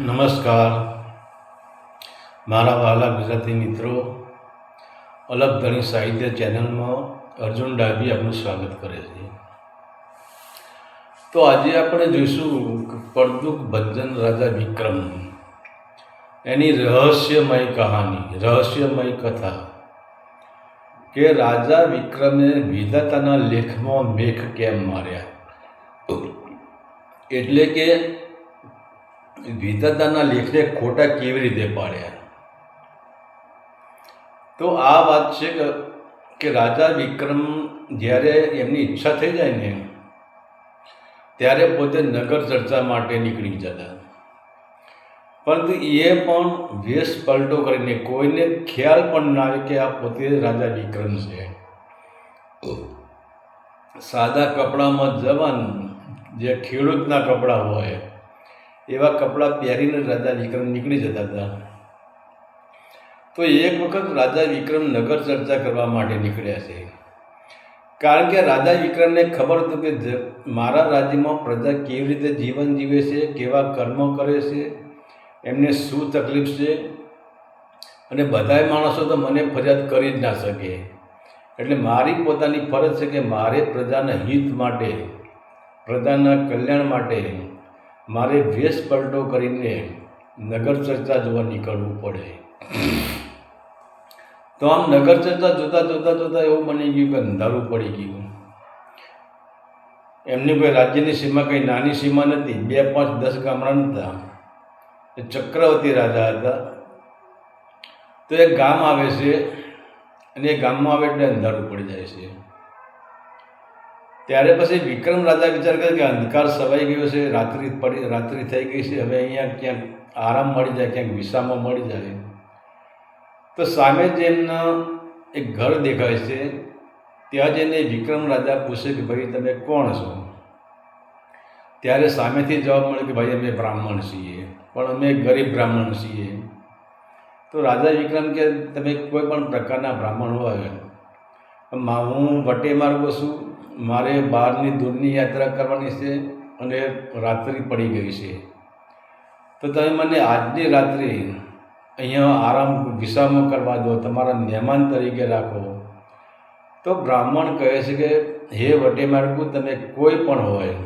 નમસ્કાર. મારા વહાલા ગુજરાતી મિત્રો, અલગ ધણી સાહિત્ય ચેનલમાં અર્જુન ડાભી આપનું સ્વાગત કરે છે. તો આજે આપણે જોઈશું પડદુક ભજન રાજા વિક્રમ. એની રહસ્યમય કહાની, રહસ્યમય કથા. કે રાજા વિક્રમે વિધાતાના લેખમાં મેઘ કેમ માર્યા? એટલે કે વિધાતાના લેખને ખોટા કેવી રીતે પાડ્યા? તો આ વાત છે કે રાજા વિક્રમ જ્યારે એમની ઈચ્છા થઈ જાય ને, ત્યારે પોતે નગર ચર્ચા માટે નીકળી જતા. પરંતુ એ પણ વેશ પલટો કરીને કોઈને ખ્યાલ પણ ના આવે કે આ પોતે રાજા વિક્રમ છે. સાદા કપડામાં જવાનું, જે ખેડૂતના કપડાં હોય એવા કપડાં પહેરીને રાજા વિક્રમ નીકળી જતા હતા. તો એક વખત રાજા વિક્રમ નગર ચર્ચા કરવા માટે નીકળ્યા છે. કારણ કે રાજા વિક્રમને ખબર હતું કે મારા રાજ્યમાં પ્રજા કેવી રીતે જીવન જીવે છે, કેવા કર્મો કરે છે, એમને શું તકલીફ છે, અને બધાય માણસો તો મને ફરિયાદ કરી જ ના શકે. એટલે મારી પોતાની ફરજ છે કે મારે પ્રજાના હિત માટે, પ્રજાના કલ્યાણ માટે મારે વેશ પલટો કરીને નગર ચર્ચા જોવા નીકળવું પડે. તો આમ નગર ચર્ચા જોતા જોતા જોતા એવું બની ગયું કે અંધારું પડી ગયું. એમની કોઈ રાજ્યની સીમા કંઈ નાની સીમા નથી, બે પાંચ દસ ગામડા નહોતા એ ચક્રવર્તી રાજા હતા. તો એક ગામ આવે છે અને એ ગામમાં આવે એટલે અંધારું પડી જાય છે. ત્યારે પછી વિક્રમ રાજા વિચાર કરે કે અંધકાર સવાઈ ગયો છે, રાત્રિ પડી, રાત્રિ થઈ ગઈ છે, હવે અહીંયા ક્યાંક આરામ મળી જાય, ક્યાંક વિસામાં મળી જાય. તો સામે જ એમના એક ઘર દેખાય છે, ત્યાં જઈને વિક્રમ રાજા પૂછે કે ભાઈ, તમે કોણ છો? ત્યારે સામેથી જવાબ મળે કે ભાઈ, અમે બ્રાહ્મણ છીએ, પણ અમે ગરીબ બ્રાહ્મણ છીએ. તો રાજા વિક્રમ કે તમે કોઈ પણ પ્રકારના બ્રાહ્મણ હોય હું વટે માર્ગો છું મારે બહારની દૂરની યાત્રા કરવાની છે અને રાત્રિ પડી ગઈ છે. તો તમે મને આજની રાત્રિ અહીંયા આરામ વિસામો કરવા દો, તમારા મહેમાન તરીકે રાખો. તો બ્રાહ્મણ કહે છે કે, હે વટે માર્ગુ, તમે કોઈ પણ હોય,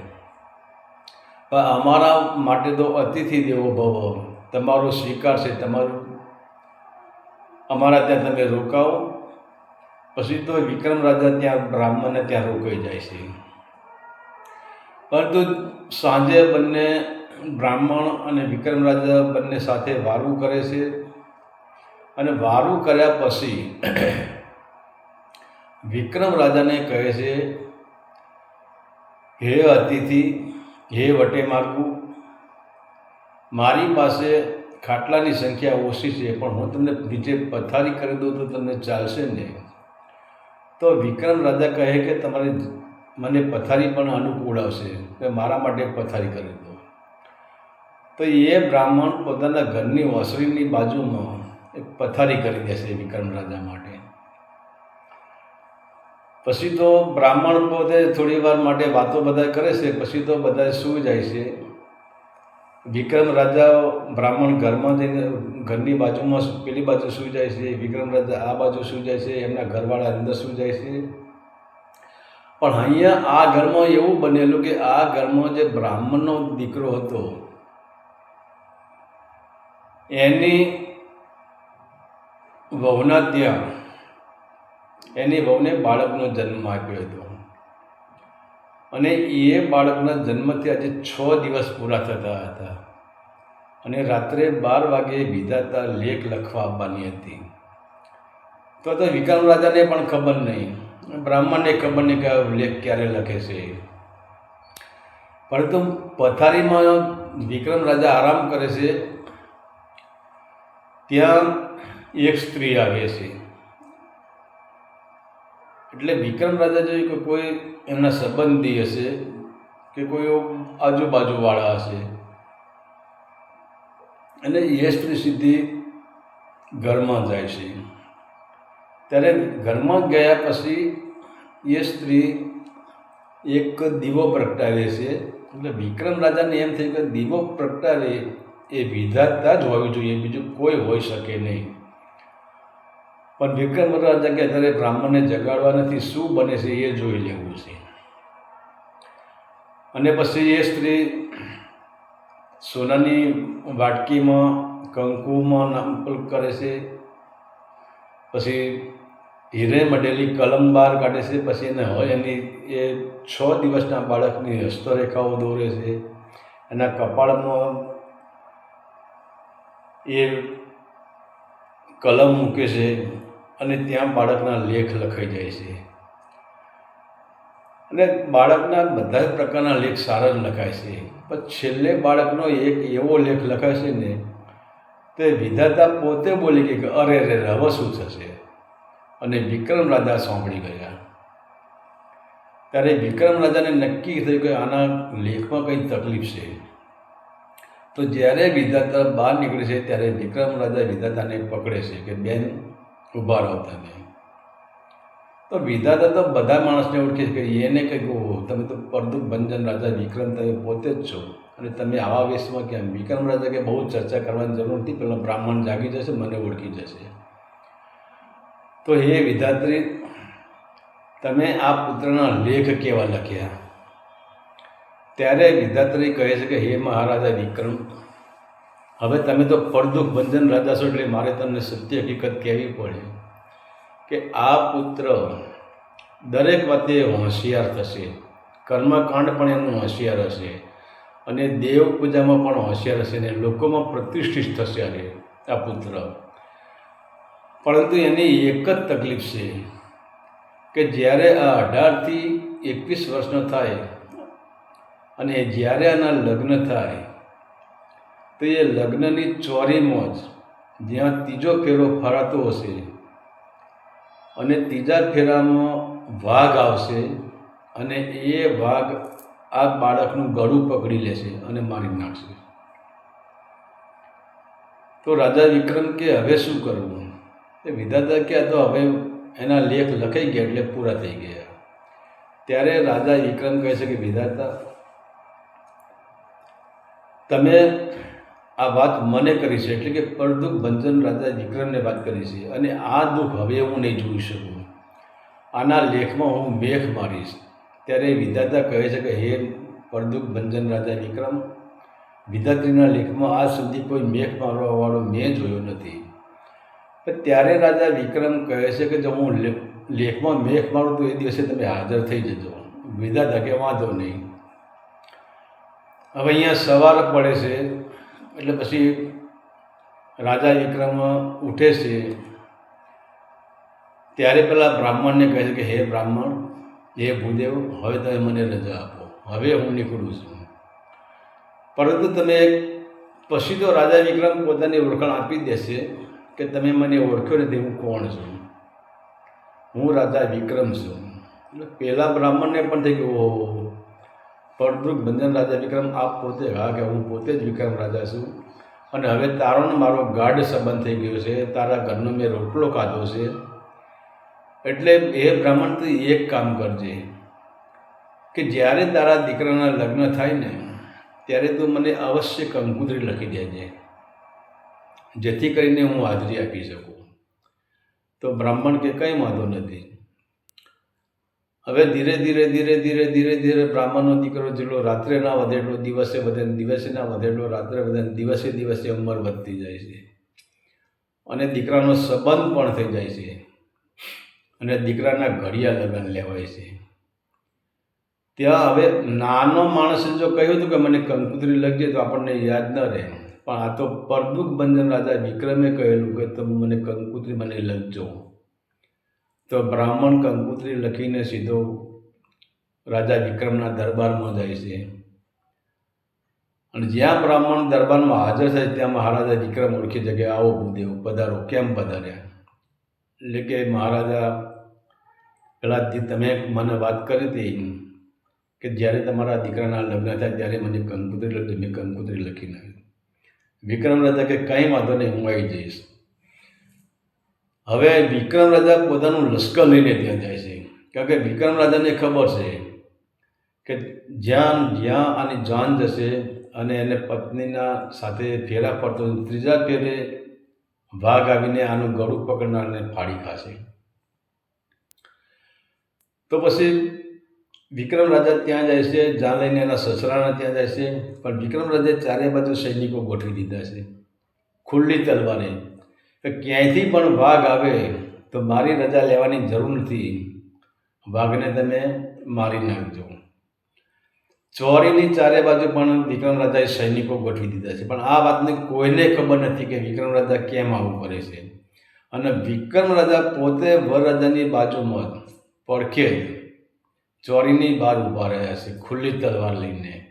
પણ અમારા માટે તો અતિથિ દેવો ભવો. તમારો સ્વીકાર છે, તમારું, અમારા ત્યાં તમે રોકાઓ પછી તો વિક્રમ રાજા ત્યાં બ્રાહ્મણને ત્યાં રોકાઈ જાય છે. પરંતુ સાંજે બંને બ્રાહ્મણ અને વિક્રમ રાજા બંને સાથે વારું કરે છે. અને વારું કર્યા પછી વિક્રમ રાજાને કહે છે, હે અતિથિ, હે વટે માગું મારી પાસે ખાટલાની સંખ્યા ઓછી છે, પણ હું તમને નીચે પથારી કરી દઉં તો તમને ચાલશે ને તો વિક્રમ રાજા કહે કે તમારે મને પથારી પણ અનુકૂળ આવશે. કે મારા માટે પથારી કરી દો. તો એ બ્રાહ્મણ પોતાના ઘરની ઓસરીની બાજુમાં એક પથારી કરી દેશે વિક્રમ રાજા માટે. પછી તો બ્રાહ્મણ પોતે થોડી વાર માટે વાતો બધા કરે છે. પછી તો બધા સૂઈ જાય છે. વિક્રમ રાજા બ્રાહ્મણ ઘરમાં જઈને ઘરની બાજુમાં પેલી બાજુ સૂઈ જાય છે, વિક્રમ રાજા આ બાજુ સૂઈ જાય છે, એમના ઘરવાળા અંદર સૂઈ જાય છે. પણ અહીંયા આ ઘરમાં એવું બનેલું કે આ ઘરમાં જે બ્રાહ્મણનો દીકરો હતો, એની વહુના ત્યાં એની વહુને બાળકનો જન્મ આપ્યો હતો. અને એ બાળકના જન્મથી આજે છ દિવસ પૂરા થતા હતા. અને રાત્રે બાર વાગે વિધાતા લેખ લખવા આવવાની હતી. તો તો વિક્રમ રાજાને પણ ખબર નહીં. બ્રાહ્મણને ખબર નહીં કે લેખ ક્યારે લખે છે. પરંતુ પથારીમાં વિક્રમ રાજા આરામ કરે છે. ત્યાં એક સ્ત્રી આવે છે. એટલે વિક્રમ રાજા જોઈએ કે કોઈ એમના સંબંધી હશે કે કોઈ આજુબાજુવાળા હશે? અને યશની સિદ્ધિ ઘરમાં જાય છે. ત્યારે ઘરમાં ગયા પછી એ સ્ત્રી એક દીવો પ્રગટાવે છે. એટલે વિક્રમ રાજાને એમ થયું કે દીવો પ્રગટાવે એ વિધાતા જ હોવી જોઈએ, બીજું કોઈ હોઈ શકે નહીં. પણ વિક્રમ રાજા કે અત્યારે બ્રાહ્મણને જગાડવા નથી, શું બને છે એ જોઈ લેવું છે. અને પછી એ સ્ત્રી સોનાની વાટકીમાં, કંકુમાં નામપલ કરે છે. પછી હીરે મઢેલી કલમ બહાર કાઢે છે. પછી એને હોય એની, એ છ દિવસના બાળકની હસ્તરેખાઓ દોરે છે. એના કપાળમાં એ કલમ મૂકે છે. અને ત્યાં બાળકના લેખ લખાઈ જાય છે. અને બાળકના બધા જ પ્રકારના લેખ સારા જ લખાય છે. પણ છેલ્લે બાળકનો એક એવો લેખ લખાય છે ને, તે વિધાતા પોતે બોલી કે અરે રે હવે શું થશે? અને વિક્રમ રાજા સાંભળી ગયા. ત્યારે વિક્રમ રાજાને નક્કી થયું કે આના લેખમાં કંઈ તકલીફ છે. તો જ્યારે વિધાતા બહાર નીકળે છે, ત્યારે વિક્રમ રાજા વિધાતાને પકડે છે કે, બેન ઊભા રહો તમે. તો વિધાતા તો બધા માણસને ઓળખે છે કે એને કંઈક ઓહો, તમે તો પરદુપ ભંજન રાજા વિક્રમ તમે પોતે જ છો. અને તમે આવા વેશમાં કેમ? વિક્રમ રાજા કે બહુ ચર્ચા કરવાની જરૂર નથી, પેલા બ્રાહ્મણ જાગી જશે, મને ઓળખી જશે. તો હે વિધાત્રી, તમે આ પુત્રના લેખ કેવા લખ્યા? ત્યારે વિધાત્રી કહે છે કે હે મહારાજા વિક્રમ હવે તમે તો પરદુખ ભંજન રાજા છો એટલે મારે તમને સત્ય હકીકત કહેવી પડે કે આ પુત્ર દરેક વાતે હોશિયાર થશે. કર્મકાંડ પણ એનું હોશિયાર હશે અને દેવ પૂજામાં પણ હોશિયાર હશે ને લોકોમાં પ્રતિષ્ઠિત થશે અરે આ પુત્ર. પરંતુ એની એક જ તકલીફ છે કે જ્યારે આ અઢારથી એકવીસ વર્ષનો થાય અને જ્યારે આના લગ્ન થાય તો એ લગ્નની ચોરીમાં જ જ્યાં ત્રીજો ફેરો ફરાતો હશે અને ત્રીજા ફેરામાં વાઘ આવશે અને એ વાઘ આ બાળકનું ગળું પકડી લેશે અને મારી નાખશે. તો રાજા વિક્રમ કે, હવે શું કરવું? એ વિધાતા કે તો હવે એના લેખ લખાઈ ગયા એટલે પૂરા થઈ ગયા. ત્યારે રાજા વિક્રમ કહે છે કે, વિધાતા, તમે આ વાત મને કરી છે, એટલે કે પરદુઃખ ભંજન રાજા વિક્રમને વાત કરી છે, અને આ દુઃખ હવે હું નહીં જોઈ શકું. આના લેખમાં હું મેખ મારીશ. ત્યારે વિધાતા કહે છે કે, હે પરદુઃખ ભંજન રાજા વિક્રમ વિધાત્રીના લેખમાં આજ સુધી કોઈ મેખ મારવાવાળો મેં જોયો નથી. ત્યારે રાજા વિક્રમ કહે છે કે, જો હું લેખમાં મેખ મારું તો એ દિવસે તમે હાજર થઈ જજો. વિધાતા કે, વાંધો નહીં. હવે અહીંયા સવાર પડે છે એટલે પછી રાજા વિક્રમ ઉઠે છે. ત્યારે પેલા બ્રાહ્મણને કહે છે કે, હે બ્રાહ્મણ, હે ભૂદેવ, હવે તમે મને રજા આપો. હવે હું નીકળું છું. પરંતુ તમે પછી તો રાજા વિક્રમ પોતાની ઓળખાણ આપી દેશે કે, તમે મને ઓળખ્યો નથી, હું કોણ છું? હું રાજા વિક્રમ છું. એટલે પહેલાં બ્રાહ્મણને પણ થઈ ગયું પરદુખ બંધન રાજા વિક્રમ, આપ પોતે હા કે હું પોતે જ વિક્રમ રાજા છું. અને હવે તારોનો મારો ગાઢ સંબંધ થઈ ગયો છે. તારા ઘરનો મેં રોટલો ખાધો છે. એટલે એ બ્રાહ્મણ, તું એક કામ કરજે. કે જ્યારે તારા દીકરાના લગ્ન થાય ને, ત્યારે તું મને અવશ્ય કંકુતરી લખી દેજે. જેથી કરીને હું હાજરી આપી શકું. તો બ્રાહ્મણ કે કંઈ વાંધો નથી. હવે ધીરે ધીરે ધીરે ધીરે ધીરે ધીરે બ્રાહ્મણનો દીકરો જેટલો રાત્રે ના વધેટલો દિવસે વધે દિવસે ના વધેટલો રાત્રે વધે દિવસે દિવસે ઉંમર વધતી જાય છે. અને દીકરાનો સંબંધ પણ થઈ જાય છે. અને દીકરાના ઘડિયા લગ્ન લેવાય છે. ત્યાં હવે નાનો માણસે જો કહ્યું હતું કે મને કંકુતરી લગજે તો આપણને યાદ ન રહે. પણ આ તો પરદુખ બંધન રાજા વિક્રમે કહેલું કે તમે મને કંકુતરી મને લખજો. તો બ્રાહ્મણ કંકુત્રી લખીને સીધો રાજા વિક્રમના દરબારમાં જાય છે. અને જ્યાં બ્રાહ્મણ દરબારમાં હાજર થાય ત્યાં મહારાજા વિક્રમ ઓળખી જગ્યાએ આવો ભૂદેવ, પધારો. કેમ પધાર્યા? એટલે કે મહારાજા પેલા જે તમે મને વાત કરી હતી કે જ્યારે તમારા દીકરાના લગ્ન થાય ત્યારે મને કંકુત્રી લખી, મેં કંકુત્રી લખી નાખી વિક્રમ રાજા કે, કંઈ વાંધો નહીં, હું આવી જઈશ. હવે વિક્રમ રાજા પોતાનું લશ્કર લઈને ત્યાં જાય છે. કારણ કે વિક્રમ રાજાને ખબર છે કે જ્યાં જ્યાં આની જાન જશે અને એને પત્નીના સાથે ફેરા ફરતો ત્રીજા ફેરે વાઘ આવીને આનું ગળું પકડનારને ફાડી ખાશે. તો પછી વિક્રમ રાજા ત્યાં જાય છે જ્યાં લઈને એના સસરાના ત્યાં જાય છે. પણ વિક્રમ રાજાએ ચારે બાજુ સૈનિકો ગોઠવી દીધા છે. ખુલ્લી તલવારે કે ક્યાંયથી પણ વાઘ આવે તો મારી રજા લેવાની જરૂર નથી. વાઘને તમે મારી નાખજો. ચોરીની ચારે બાજુ પણ વિક્રમ રાજાએ સૈનિકો ગોઠવી દીધા છે. પણ આ વાતને કોઈને ખબર નથી કે વિક્રમ રાજા કેમ આવું કરે છે. અને વિક્રમ રાજા પોતે વરરાજાની બાજુમાં પડખે ચોરીની બહાર ઊભા રહ્યા છે, ખુલ્લી તલવાર લઈને.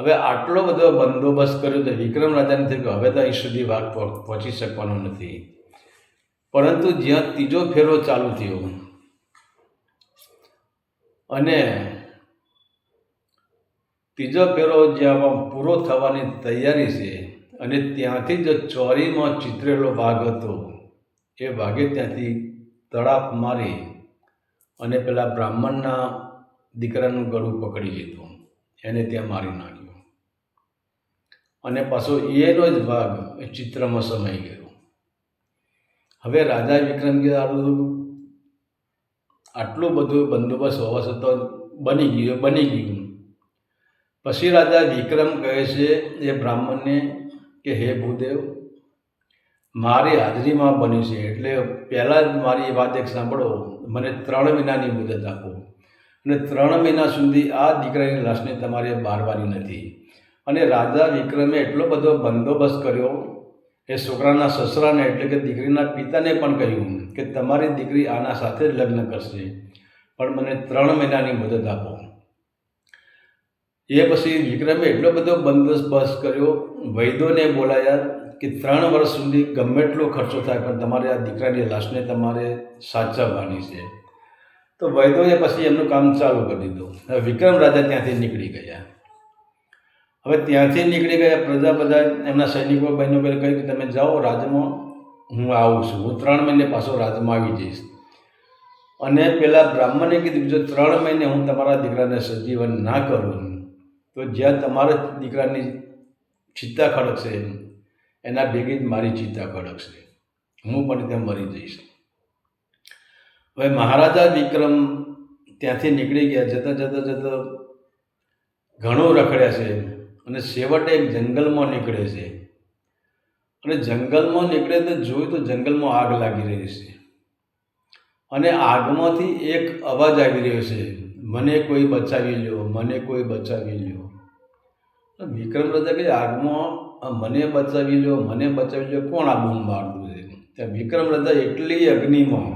હવે આટલો બધો બંદોબસ્ત કર્યો તો વિક્રમ રાજાને થયું કે હવે તો અહીં સુધી વાઘ પહોંચી શકવાનો નથી. પરંતુ જ્યાં ત્રીજો ફેરો ચાલુ થયો અને ત્રીજો ફેરો જ્યાં પૂરો થવાની તૈયારી છે અને ત્યાંથી જ ચોરીમાં ચિતરેલો વાઘ હતો, એ વાઘે ત્યાંથી તડાપ મારી અને પેલા બ્રાહ્મણના દીકરાનું ગળું પકડી લીધું. એને ત્યાં મારી નાખ્યો. અને પાછો એનો જ ભાગ એ ચિત્રમાં સમાઈ ગયો. હવે રાજા વિક્રમ કે આટલું આટલું બધું બંદોબસ્ત હોવા છતાં બની ગયું બની ગયું. પછી રાજા વિક્રમ કહે છે એ બ્રાહ્મણને કે, હે ભૂદેવ, મારી હાજરીમાં બન્યું છે, એટલે પહેલાં જ મારી વાત એક સાંભળો, મને ત્રણ મહિનાની મુદત આપો. અને ત્રણ મહિના સુધી આ દીકરાની લાશને તમારે બારવાની નથી. અને રાજા વિક્રમે એટલો બધો બંદોબસ્ત કર્યો એ છોકરાના સસરાને એટલે કે દીકરીના પિતાને પણ કહ્યું કે તમારી દીકરી આના સાથે જ લગ્ન કરશે. પણ મને ત્રણ મહિનાની મદદ આપો. એ પછી વિક્રમે એટલો બધો બંદોબસ્ત કર્યો, વૈદોને બોલાયા કે ત્રણ વર્ષ સુધી ગમે એટલો ખર્ચો થાય, પણ તમારે આ દીકરાની લાશને તમારે સાચવવાની છે. તો વૈદોએ પછી એમનું કામ ચાલુ કરી દીધું. વિક્રમ રાજા ત્યાંથી નીકળી ગયા. હવે ત્યાંથી નીકળી ગયા પ્રજા બધા, એમના સૈનિકો, બહેનો બહેનો કહ્યું કે તમે જાઓ રાજમાં, હું આવું છું. હું ત્રણ મહિને પાછો રાજમાં આવી જઈશ. અને પેલા બ્રાહ્મણે કીધું જો ત્રણ મહિને હું તમારા દીકરાને સજીવન ના કરું, તો જ્યાં તમારા દીકરાની ચિત્તા ખડકશે એના ભેગી જ મારી ચિત્તા ખડકશે હું પણ ત્યાં મરી જઈશ. હવે મહારાજા વિક્રમ ત્યાંથી નીકળી ગયા, જતાં જતાં જતાં ઘણું રખડ્યા છે. અને છેવટે એક જંગલમાં નીકળે છે. અને જંગલમાં નીકળે તો જોયું તો જંગલમાં આગ લાગી રહી છે. અને આગમાંથી એક અવાજ આવી રહ્યો છે, મને કોઈ બચાવી લ્યો, મને કોઈ બચાવી લ્યો. વિક્રમ રાજા કહે આગમાં મને બચાવી લ્યો, મને બચાવી લ્યો, કોણ આ બૂમ મારતું છે? ત્યાં વિક્રમ રાજા એટલી અગ્નિમાં,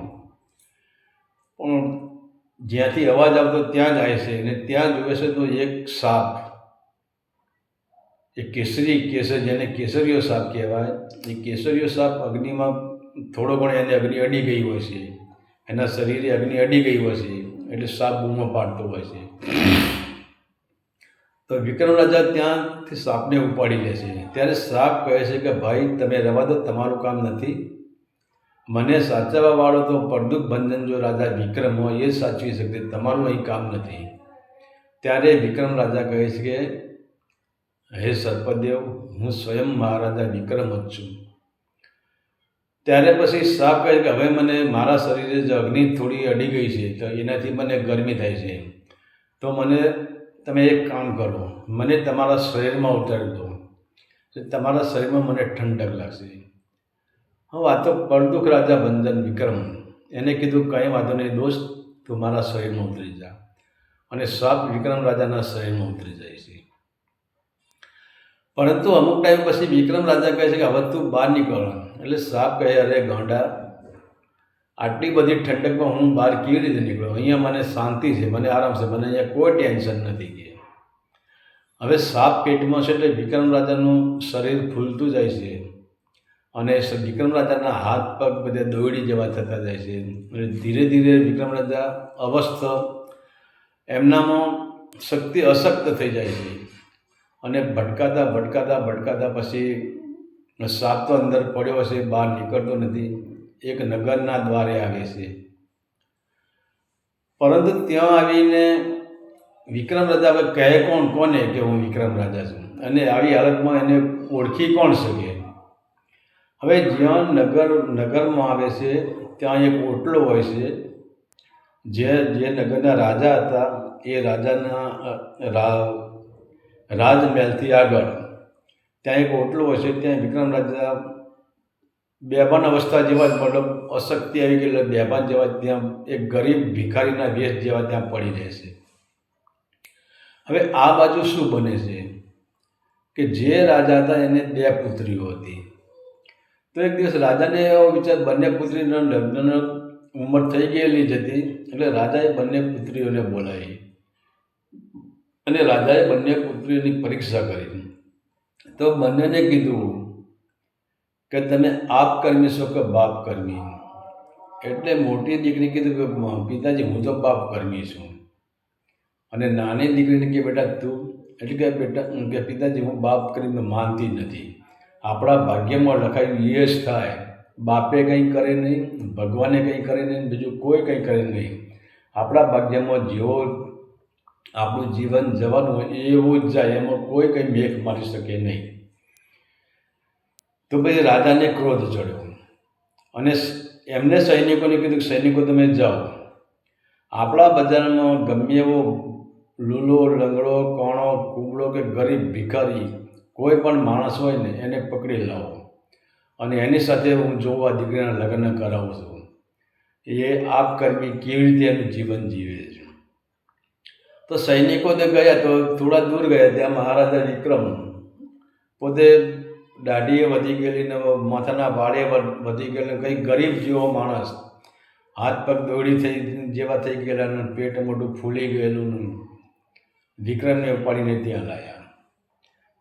પણ જ્યાંથી અવાજ આવતો ત્યાં જાય છે અને ત્યાં જોવે છે તો એક સાપ એ કેસરી કેસર જેને કેસરીયો સાપ કહેવાય, એ કેસરીયો સાપ અગ્નિમાં થોડો ઘણો એને અગ્નિ અડી ગઈ હોય છે. એના શરીરે અગ્નિ અડી ગઈ હોય છે, એટલે સાપ બૂમો પાડતો હોય છે. તો વિક્રમ રાજા ત્યાંથી સાપને ઉપાડી લે છે. ત્યારે સાપ કહે છે કે, ભાઈ, તમે રવા દો, તમારું કામ નથી. મને સાચવવા વાળો તો પરદુખ બંધન જો રાજા વિક્રમ હોય, એ સાચવી શકે, તમારું અહીં કામ નથી. ત્યારે વિક્રમ રાજા કહે છે કે હે સર્પદેવ, હું સ્વયં મહારાજા વિક્રમ જ છું. ત્યારે પછી સાપ કહે કે, હવે મને મારા શરીરે જે અગ્નિ થોડી અડી ગઈ છે, તો એનાથી મને ગરમી થાય છે. તો મને, તમે એક કામ કરો, મને તમારા શરીરમાં ઉતારી દો તમારા શરીરમાં મને ઠંડક લાગશે. હવે આ તો કરતુક રાજા બંધન, વિક્રમ. એને કીધું, કંઈ વાંધો નહીં દોસ્ત, તું મારા શરીરમાં ઉતરી જા. અને સાપ વિક્રમ રાજાના શરીરમાં ઉતરી જાય. પરંતુ અમુક ટાઈમ પછી વિક્રમ રાજા કહે છે કે હવે તું બહાર નીકળ. એટલે સાપ કહે, અરે ગાંડા, આટલી બધી ઠંડકમાં હું બહાર કેવી રીતે નીકળું? અહીંયા મને શાંતિ છે, મને આરામ છે, મને અહીંયા કોઈ ટેન્શન નથી કે. હવે સાપ પેટમાં છે એટલે વિક્રમ રાજાનું શરીર ફૂલતું જાય છે. અને વિક્રમ રાજાના હાથ પગ બધા દોડી જવા થતા જાય છે. અને ધીરે ધીરે વિક્રમ રાજા અવસ્થ, એમનામાં શક્તિ અશક્ત થઈ જાય છે. અને ભટકાતા ભટકાતા ભટકાતા પછી સાપ તો અંદર પડ્યો હશે, બહાર નીકળતો નથી. એક નગરના દ્વારે આવે છે. પરંતુ ત્યાં આવીને વિક્રમ રાજા હવે કહે કોણ, કોને કે હું વિક્રમ રાજા છું? અને આવી હાલતમાં એને ઓળખી કોણ શકે? હવે જ્યાં નગર, નગરમાં આવે છે, ત્યાં એક ઓટલો હોય છે, જે જે નગરના રાજા હતા, એ રાજાના રાજમહેલથી આગળ. ત્યાં એક ઓટલો છે, ત્યાં વિક્રમ રાજા બેભાન અવસ્થા જેવા જ મતલબ અશક્તિ આવી ગઈ, એટલે બેભાન જેવા ત્યાં એક ગરીબ ભિખારીના વેશ જેવા ત્યાં પડી રહે છે. હવે આ બાજુ શું બને છે? કે જે રાજા હતા એને બે પુત્રીઓ હતી. તો એક દિવસ રાજાને એવો વિચાર, બંને પુત્રીના લગ્નનો ઉંમર થઈ ગયેલી જ હતી, એટલે રાજાએ બંને પુત્રીઓને બોલાવી. અને રાજાએ બંને પુત્રીઓની પરીક્ષા કરી. તો બંનેને કીધું કે તમે આપ કર્મી છો કે બાપ કર્મી? એટલે મોટી દીકરી કીધું કે પિતાજી, હું તો બાપ કર્મી છું. અને નાની દીકરીને કે, બેટા, તું એટલે કે બેટા કે, પિતાજી, હું બાપ કરીને માનતી નથી. આપણા ભાગ્યમાં લખાયું એ જ થાય. બાપે કંઈ કરે નહીં, ભગવાને કંઈ કરે નહીં, બીજું કોઈ કંઈ કરે નહીં. આપણા ભાગ્યમાં જેવો આપણું જીવન જવાનું હોય એવું જ જાય, એમાં કોઈ કંઈ મેઘ મારી શકે નહીં. તો પછી રાજાને ક્રોધ ચડ્યો. અને એમને સૈનિકોને કીધું કે સૈનિકો તમે જાઓ. આપણા બજારમાં ગમે એવો લૂલો, લંગડો, કોણો કુબડો કે ગરીબ ભિખારી કોઈ પણ માણસ હોય ને એને પકડી લાવો. અને એની સાથે હું જોવા દીકરીના લગ્ન કરાવું છું. એ આપ કર્મી કેવી રીતે એનું જીવન જીવે છે? તો સૈનિકો તે ગયા તો થોડા દૂર ગયા ત્યાં મહારાજા વિક્રમ. પોતે દાઢીએ વધી ગયેલી ને માથાના વાળે વધી ગયેલી કંઈ ગરીબ જેવો માણસ. હાથ પગ દોડી થઈ જેવા થઈ ગયેલા ને પેટ મોટું ફૂલી ગયેલું વિક્રમને ઉપાડીને ત્યાં લાયા.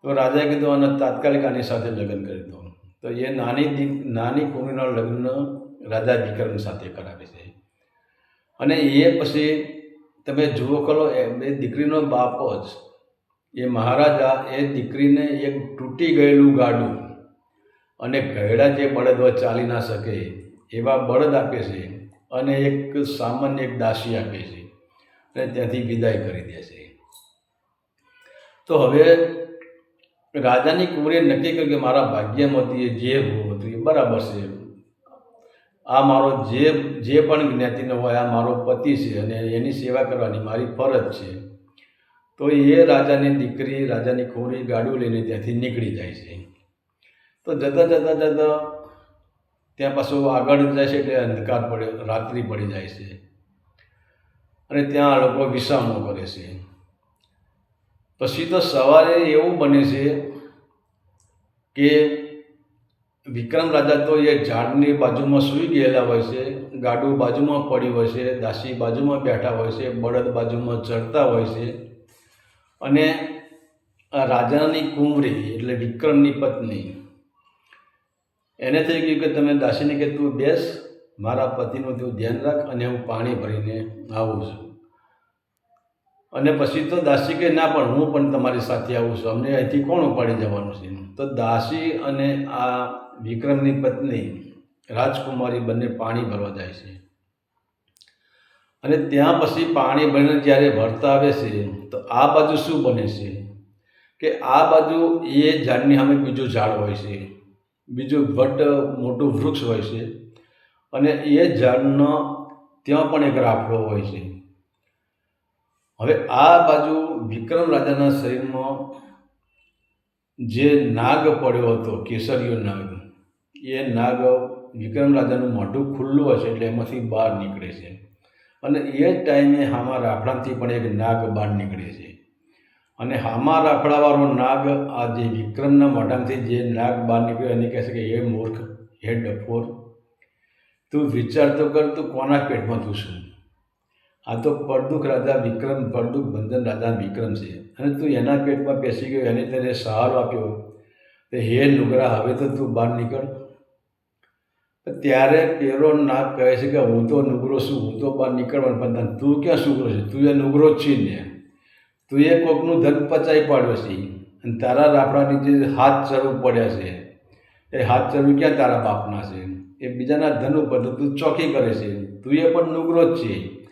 તો રાજાએ કીધું અને તાત્કાલિક આની સાથે લગ્ન કરી દો. તો એ નાની દી, નાની કુંડીના લગ્ન રાજા વિક્રમ સાથે કરાવે છે. અને એ પછી તમે જુઓ ખરો એ દીકરીનો બાપ જ. એ મહારાજા, એ દીકરીને એક તૂટી ગયેલું ગાડું અને ઘરડા જે બળદ ચાલી ના શકે એવા બળદ આપે છે અને એક સામાન્ય એક દાસી આપે છે અને ત્યાંથી વિદાય કરી દે છે. તો હવે રાજાની કુંવરીએ નક્કી કર્યું કે મારા ભાગ્યમાંથી જે હોવું હતું એ બરાબર છે. આ મારો જે જે પણ જ્ઞાતિનો હોય, આ મારો પતિ છે અને એની સેવા કરવાની મારી ફરજ છે, તો એ રાજાની દીકરી, રાજાની ખોરી ગાડું લઈને ત્યાંથી નીકળી જાય છે. તો જતાં જતાં જતાં ત્યાં પાછું આગળ જાય છે એટલે અંધકાર પડે, રાત્રિ પડી જાય છે. અને ત્યાં આ લોકો વિસામો કરે છે. પછી તો સવારે એવું બને છે કે વિક્રમ રાજા તો એ ઝાડની બાજુમાં સૂઈ ગયેલા હોય છે, ગાડું બાજુમાં પડ્યું હોય છે, દાસી બાજુમાં બેઠા હોય છે, બળદ બાજુમાં ચડતા હોય છે. અને રાજાની કુંવરી એટલે વિક્રમની પત્ની. એને થઈ ગયું કે તમે દાસીને કે તું બેસ, મારા પતિનું તું ધ્યાન રાખ અને હું પાણી ભરીને આવું છું. અને પછી તો દાસી કે ના, પણ હું પણ તમારી સાથે આવું છું. અમને અહીંથી કોણ ઉપાડી જવાનું છે? તો દાસી અને આ વિક્રમની પત્ની રાજકુમારી બંને પાણી ભરવા જાય છે. અને ત્યાં પછી પાણી ભરીને જ્યારે ભરતા આવે છે, તો આ બાજુ શું બને છે? કે આ બાજુ એ ઝાડની સામે બીજું ઝાડ હોય છે. બીજું વટ, મોટું વૃક્ષ હોય છે. અને એ ઝાડનો ત્યાં પણ એક રાફડો હોય છે. હવે આ બાજુ વિક્રમ રાજાના શરીરમાં જે નાગ પડ્યો હતો, કેસરીયો નાગ, એ નાગ વિક્રમ રાજાનું મોઢું ખુલ્લું હશે એટલે એમાંથી બહાર નીકળે છે. અને એ જ ટાઈમે હામા રાફડાથી પણ એક નાગ બહાર નીકળે છે. અને હામા રાફડાવાળો નાગ આ જે વિક્રમના મોઢામાંથી જે નાગ બહાર નીકળ્યો, એને કહે છે કે એ મૂર્ખ, હે ડફોર, તું વિચાર તો કર, તું કોના પેટમાં તું છું આ તો પડદુખ રાજા વિક્રમ પડદુખ બંધન રાજા વિક્રમ છે. અને તું એના પેટમાં બેસી ગયો, એને તેને સહારો આપ્યો. તો હે નુગરા, હવે તો તું બહાર નીકળ. ત્યારે પેરો નાગ કહે છે કે હું તો નુગરો છું, હું તો બહાર નીકળવાનું, પણ તું ક્યાં શુગરો છે? તું એ નુગરો જ છે ને. તું એ કોકનું ધન પચાવી પાડ્યો છે. અને તારા રાફડાની જે હાથ ચરવું પડ્યા છે, એ હાથ ચરવું ક્યાં તારા બાપના છે? એ બીજાના ધન ઉપર તો તું ચોકી કરે છે. તું એ પણ નુગરો જ છે.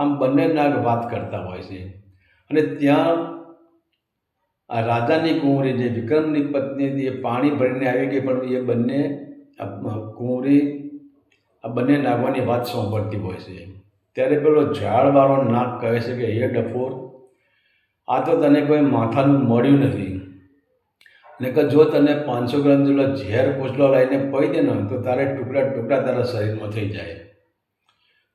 આમ બંને નાગ વાત કરતા હોય છે. અને ત્યાં આ રાજાની કુંવરી જે વિક્રમની પત્ની એ પાણી ભરીને આવી ગઈ, પણ એ બંને કુંવરી આ બંને નાગવાની વાત સાંભળતી હોય છે. ત્યારે પેલો ઝાડવાળો નાગ કહે છે કે, હે ડફોર, આ તો તને કોઈ માથાનું મળ્યું નથી. ને કે જો તને પાંચસો ગ્રામ જેટલો ઝેર કોચલો લઈને પડી દે ને તો તારે ટુકડા ટુકડા તારા શરીરમાં થઈ જાય.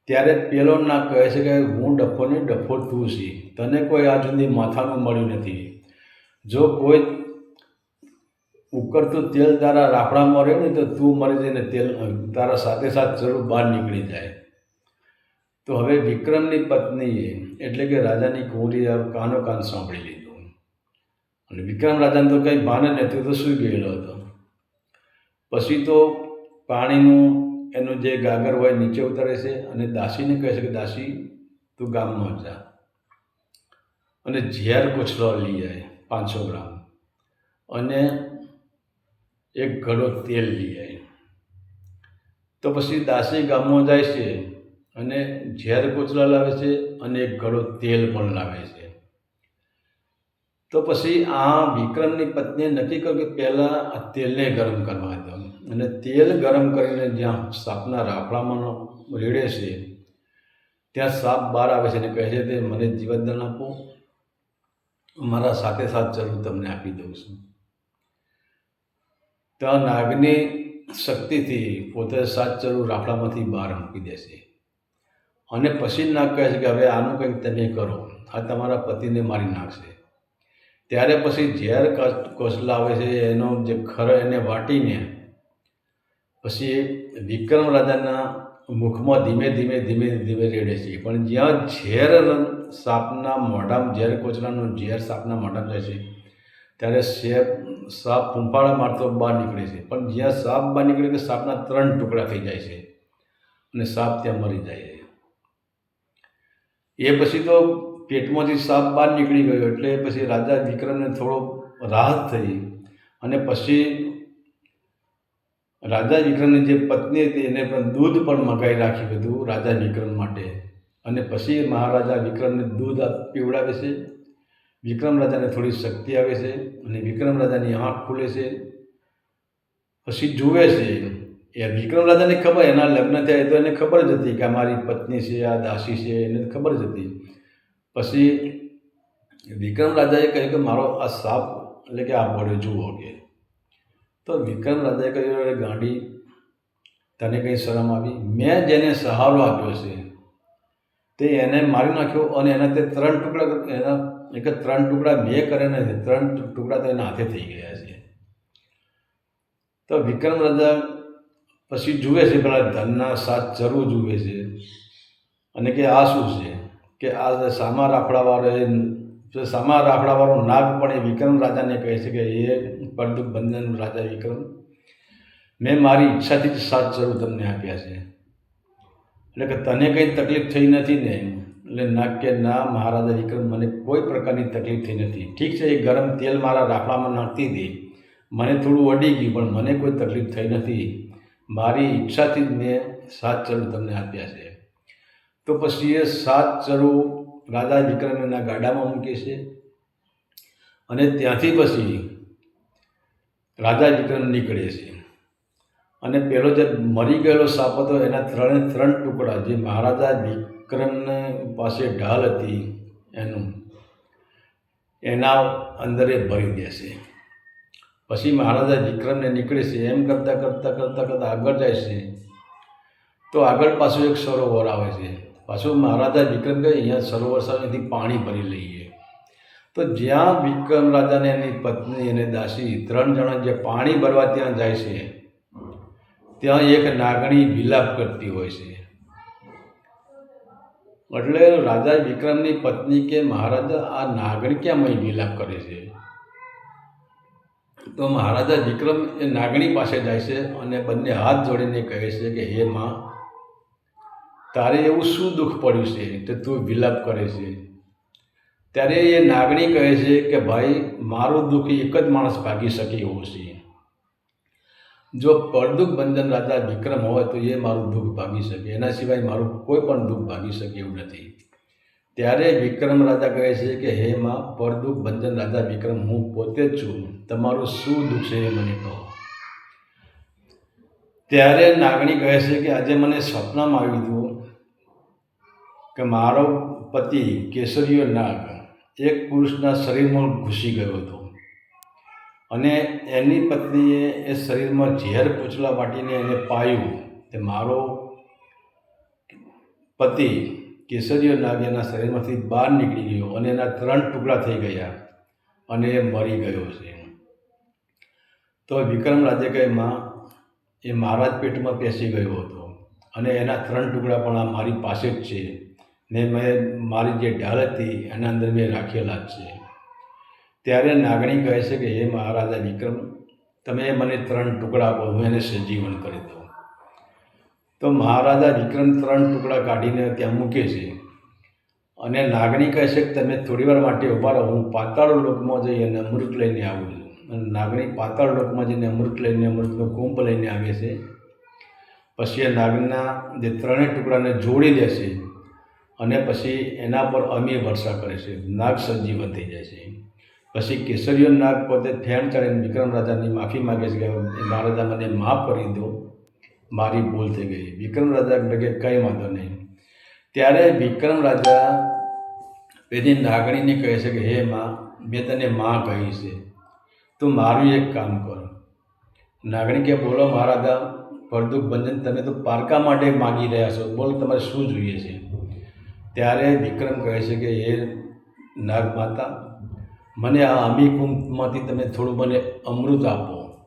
ત્યારે પેલો ના કહે છે કે હું ડફો ને ડફો તું છી. તને કોઈ આજ સુધી માથાનું મળ્યું નથી. જો કોઈ ઉકળતું તેલ તારા રાફડામાં રહે ને તો તું મરી જઈને તેલ તારા સાથે સાથ જરૂર બહાર નીકળી જાય. તો હવે વિક્રમની પત્નીએ એટલે કે રાજાની કુંવરીએ કાનો કાન સાંભળી લીધું. અને વિક્રમ રાજાને તો કંઈ ભાન જ નથી તો સૂઈ ગયેલો હતો. પછી તો પાણીનું એનું જે ગાગર હોય નીચે ઉતરે છે અને દાસીને કહે છે કે, દાસી, તું ગામમાં જા અને ઝેર કોચલો લઈ જાય પાંચસો ગ્રામ. અને એક ઘડો તેલ લઈ જાય તો પછી દાસી ગામમાં જાય છે અને ઝેર કોચલા લાવે છે અને એક ઘડો તેલ પણ લાવે છે. તો પછી આ વિક્રમની પત્નીએ નક્કી કર્યું કે પહેલાં આ તેલને ગરમ કરવા દો અને તેલ ગરમ કરીને જ્યાં સાપના રાફડામાં રેડે છે, ત્યાં સાપ બહાર આવે છે અને કહે છે તે મને જીવતદાન આપો, મારા સાથે સાથ જરૂર તમને આપી દઉં છું. ત્યાં નાગની શક્તિથી પોતે સાત ચરુ રાફડામાંથી બહાર મૂકી દેશે અને પછી નાગ કહે છે કે હવે આનું કંઈક તમે કરો, આ તમારા પતિને મારી નાખશે. ત્યારે પછી ઝેર કોસલા આવે છે, એનો જે ખર એને વાટીને પછી વિક્રમ રાજાના મુખમાં ધીમે ધીમે ધીમે ધીમે રેડે છે. પણ જ્યાં ઝેર સાપના મોઢામાં, ઝેર કોચરાનું ઝેર સાપના મોઢામાં જાય છે, ત્યારે સેપ સાપ ફૂંફાળા મારતો બહાર નીકળે છે. પણ જ્યાં સાપ બહાર નીકળે કે સાપના ત્રણ ટુકડા થઈ જાય છે અને સાપ ત્યાં મરી જાય છે. એ પછી તો પેટમાંથી સાપ બહાર નીકળી ગયો એટલે પછી રાજા વિક્રમને થોડો રાહત થઈ અને પછી રાજા વિક્રમની જે પત્ની હતી, એને પણ દૂધ પણ મંગાવી રાખ્યું બધું રાજા વિક્રમ માટે. અને પછી મહારાજા વિક્રમને દૂધ પીવડાવે છે. વિક્રમ રાજાને થોડી શક્તિ આવે છે અને વિક્રમ રાજાની આંખ ખુલે છે. પછી જુએ છે, એ વિક્રમ રાજાને ખબર, એના લગ્ન થયા તો એને ખબર જ હતી કે મારી પત્ની છે, આ દાસી છે, એને ખબર જ હતી. પછી વિક્રમ રાજાએ કહ્યું કે મારો આ સાપ, એટલે કે આ પડ્યો જુઓ કે. તો વિક્રમ રાજાએ કહ્યું, અરે ગાંડી, તને કંઈ શરમ આવી? મેં જેને સહારો આપ્યો છે, તે એને મારી નાખ્યો અને એના તે ત્રણ ટુકડા એના એક ત્રણ ટુકડા મેં કરે નથી ત્રણ ટુકડા તો એના હાથે થઈ ગયા છે. તો વિક્રમ રાજા પછી જુએ છે, પેલા ધનના સાત જરૂર જુએ છે અને કે આ શું છે? કે આ સામા રાફડાવાળો સામા રાફડાવાળો નાગ પણ એ વિક્રમ રાજાને કહે છે કે એ પડદુક બંધન રાજા વિક્રમ, મેં મારી ઈચ્છાથી જ સાત જરૂર તમને આપ્યા છે. એટલે કે તને કંઈ તકલીફ થઈ નથી ને? એટલે ના કે, ના, મહારાજા વિક્રમ, મને કોઈ પ્રકારની તકલીફ થઈ નથી. ઠીક છે, એ ગરમ તેલ મારા રાફડામાં નાખતી હતી. મને થોડું અડી ગયું, પણ મને કોઈ તકલીફ થઈ નથી. મારી ઈચ્છાથી જ મેં સાત ચરુ તમને આપ્યા છે. તો પછી એ સાત ચરુ રાજા વિક્રમ એના ગાડામાં મૂકે છે. અને ત્યાંથી પછી રાજા વિક્રમ નીકળે છે. અને પેલો જે મરી ગયેલો સાપ હતો, એના ત્રણે ત્રણ ટુકડા, જે મહારાજા વિક્રમને પાસે ઢાલ હતી, એનું, એના અંદરે ભરી દેશે પછી મહારાજા વિક્રમને નીકળે છે. એમ કરતાં કરતાં કરતાં કરતાં આગળ જાય છે. તો આગળ પાછું એક સરોવર આવે છે. પાછું મહારાજા વિક્રમ કહે અહીંયા સરોવર સામેથી પાણી ભરી લઈએ. તો જ્યાં વિક્રમ રાજાને એની પત્ની અને દાસી ત્રણ જણા જે પાણી ભરવા ત્યાં જાય છે, ત્યાં એક નાગણી વિલાપ કરતી હોય છે. એટલે રાજા વિક્રમની પત્ની કે મહારાજા આ નાગણી ક્યાં અહીં વિલાપ કરે છે? તો મહારાજા વિક્રમ એ નાગણી પાસે જાય છે અને બંને હાથ જોડીને કહે છે કે, હે માં તારે એવું શું દુઃખ પડ્યું છે કે તું વિલાપ કરે છે? ત્યારે એ નાગણી કહે છે કે, ભાઈ, મારું દુઃખ એક જ માણસ ભાગી શકે એવું છે. જો પરદુખ બંધન રાજા વિક્રમ હોય તો એ મારું દુઃખ ભાગી શકે. એના સિવાય મારું કોઈ પણ દુઃખ ભાગી શકે એવું નથી. ત્યારે વિક્રમ રાજા કહે છે કે, હે માં, પરદુઃખ ભંજન રાજા વિક્રમ, હું પોતે જ છું. તમારું શું દુઃખ છે એ મને કહો. ત્યારે નાગણી કહે છે કે, આજે મને સ્વપ્નમાં આવી હતું કે મારો પતિ કેસરીયો નાગ એક પુરુષના શરીરમાં ઘૂસી ગયો હતો. અને એની પત્નીએ એ શરીરમાં ઝેર પૂછલા વાટીને એને પાયું તે મારો પતિ કેસરીયો નાગ એના શરીરમાંથી બહાર નીકળી ગયો અને એના ત્રણ ટુકડા થઈ ગયા અને એ મરી ગયો છે. તો વિક્રમ રાજે કહેમાં એ મારા જ પેટમાં પેસી ગયો હતો અને એના ત્રણ ટુકડા પણ આ મારી પાસે જ છે. ને મેં મારી જે ઢાલ હતી એના અંદર મેં રાખેલા છે. ત્યારે નાગણી કહે છે કે, હે મહારાજા વિક્રમ, તમે મને ત્રણ ટુકડા આપો, હું એને સજીવન કરી દઉં. તો મહારાજા વિક્રમ ત્રણ ટુકડા કાઢીને ત્યાં મૂકે છે. અને નાગણી કહે છે કે, તમે થોડીવાર માટે ઊભા રહો, હું પાતાળ લોકમાં જઈ અને અમૃત લઈને આવું છું. અને નાગણી પાતાળ લોકમાં જઈને અમૃત લઈને, અમૃતનો કુંભ લઈને આવે છે. પછી એ નાગના જે ત્રણેય ટુકડાને જોડી દેશે અને પછી એના પર અમી વર્ષા કરે છે. નાગ સજીવન થઈ જાય છે. પછી કેસરીઓ નાગ પોતે ફેણ ચડીને વિક્રમ રાજાની માફી માગે છે કે મહારાજા મને માફ કરી દો. મારી ભૂલ થઈ ગઈ. વિક્રમ રાજા કે કંઈ વાંધો નહીં. ત્યારે વિક્રમ રાજા પેલી નાગણીને કહે છે કે, હે માં, મેં તને માં કહી છે. તું મારું એક કામ કર. નાગણી કે, બોલો મહારાજા પરદુખ ભંજન તમે તો પારકા માટે માગી રહ્યા છો. બોલો, તમારે શું જોઈએ છે? ત્યારે વિક્રમ કહે છે કે, હે નાગ માતા, મને આ અમી કુંભમાંથી તમે થોડું મને અમૃત આપો.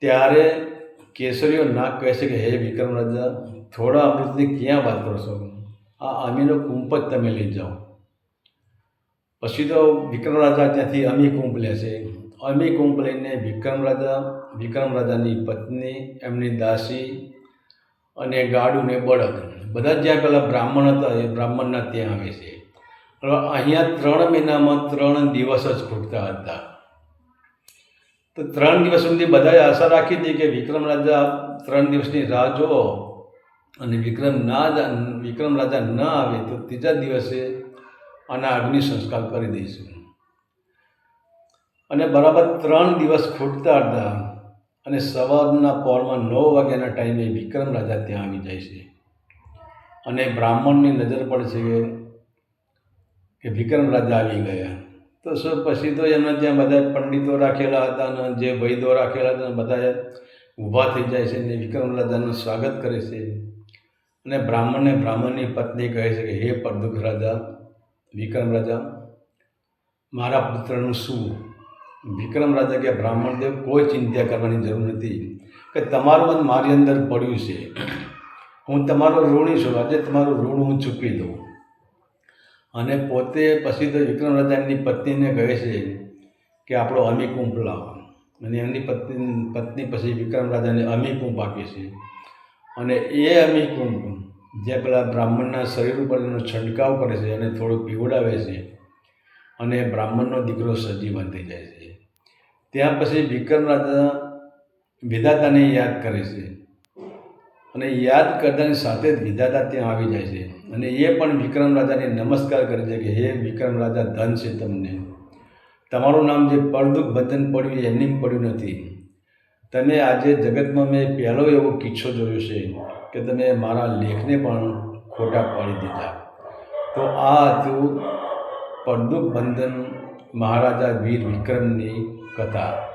ત્યારે કેસરીઓ નાગ કહે છે કે, હે વિક્રમ રાજા થોડા અમૃતની ક્યાં વાત કરો છો? આ અમીનો કુંભ જ તમે લઈ જાઓ. પછી તો વિક્રમ રાજા ત્યાંથી અમી કુંભ લે છે. અમી કુંભ લઈને વિક્રમ રાજા વિક્રમ રાજાની પત્ની, એમની દાસી અને ગાડું ને બળદ. બધા જ્યાં પહેલાં બ્રાહ્મણ હતા, એ બ્રાહ્મણના ત્યાં આવે છે. અહીંયા ત્રણ મહિનામાં ત્રણ દિવસ જ ખૂટતા હતા. તો ત્રણ દિવસ સુધી બધાએ આશા રાખી હતી કે વિક્રમ રાજા ત્રણ દિવસની રાહ જુઓ અને વિક્રમ ના વિક્રમ રાજા ન આવે તો ત્રીજા દિવસે આના અગ્નિ સંસ્કાર કરી દઈશું. અને બરાબર ત્રણ દિવસ ખૂટતા હતા અને સવારના પોરમાં નવ વાગ્યાના ટાઈમે વિક્રમ રાજા ત્યાં આવી જાય છે. અને બ્રાહ્મણની નજર પડશે કે કે વિક્રમ રાજા આવી ગયા. તો શું પછી તો એમના ત્યાં બધા પંડિતો રાખેલા હતા અને જે વૈદો રાખેલા હતા બધા ઊભા થઈ જાય છે અને વિક્રમ રાજાનું સ્વાગત કરે છે. અને બ્રાહ્મણને બ્રાહ્મણની પત્ની કહે છે કે, હે પરદુખ રાજા, વિક્રમ રાજા, મારા પુત્રનું શું? વિક્રમ રાજા કે બ્રાહ્મણ દેવ કોઈ ચિંતા કરવાની જરૂર નથી. કે તમારું મન મારી અંદર પડ્યું છે. હું તમારો ઋણી છું આજે તમારું ઋણ હું ચૂકવી દઉં. અને પોતે પછી તો વિક્રમ રાજાની પત્નીને કહે છે કે આપણો અમીકુંભ લાવો. અને એમની પત્ની પત્ની પછી વિક્રમ રાજાને અમીકુંભ આપે છે. અને એ અમીકુંભ જે પેલા બ્રાહ્મણના શરીર ઉપર એનો છંટકાવ કરે છે અને થોડું પીવડાવે છે અને બ્રાહ્મણનો દીકરો સજીવન થઈ જાય છે. ત્યાં પછી વિક્રમ રાજા વિધાતાને યાદ કરે છે અને યાદ કરતાની સાથે જ વિધાતા ત્યાં આવી જાય છે. અને એ પણ વિક્રમ રાજાને નમસ્કાર કરે છે કે, હે વિક્રમ રાજા, ધન છે તમને. તમારું નામ જે પરદુખ ભજન પડ્યું એની પડ્યું નથી. તમે આજે જગતમાં મેં પહેલો એવો કિસ્સો જોયો છે કે તમે મારા લેખને પણ ખોટા પાડી દીધા. તો આ હતું પરદુખ બંધન મહારાજા વીર વિક્રમની કથા.